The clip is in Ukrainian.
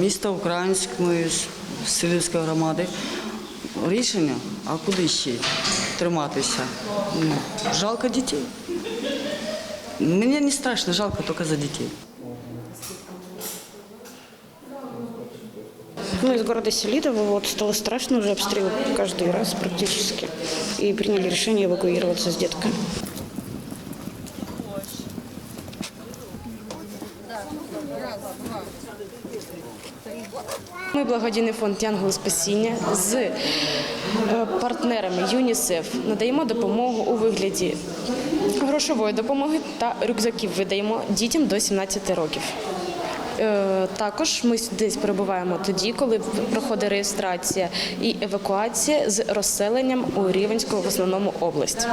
міста Українськ, ми з Селівської громади. Рішення, а куди ще триматися? Ну, Жалко дітей. Мені не страшно, жалко тільки за дітей. Мы из города Селидово, вот стало страшно уже обстрел каждый раз практически. И приняли решение эвакуироваться с детками. Ми благодійний фонд Янгол Спасіння з е, партнерами ЮНІСЕФ надаємо допомогу у вигляді грошової допомоги та рюкзаків видаємо дітям до 17 років. Е, Також ми десь перебуваємо тоді, коли проходить реєстрація і евакуація з розселенням у Рівенську в основному область.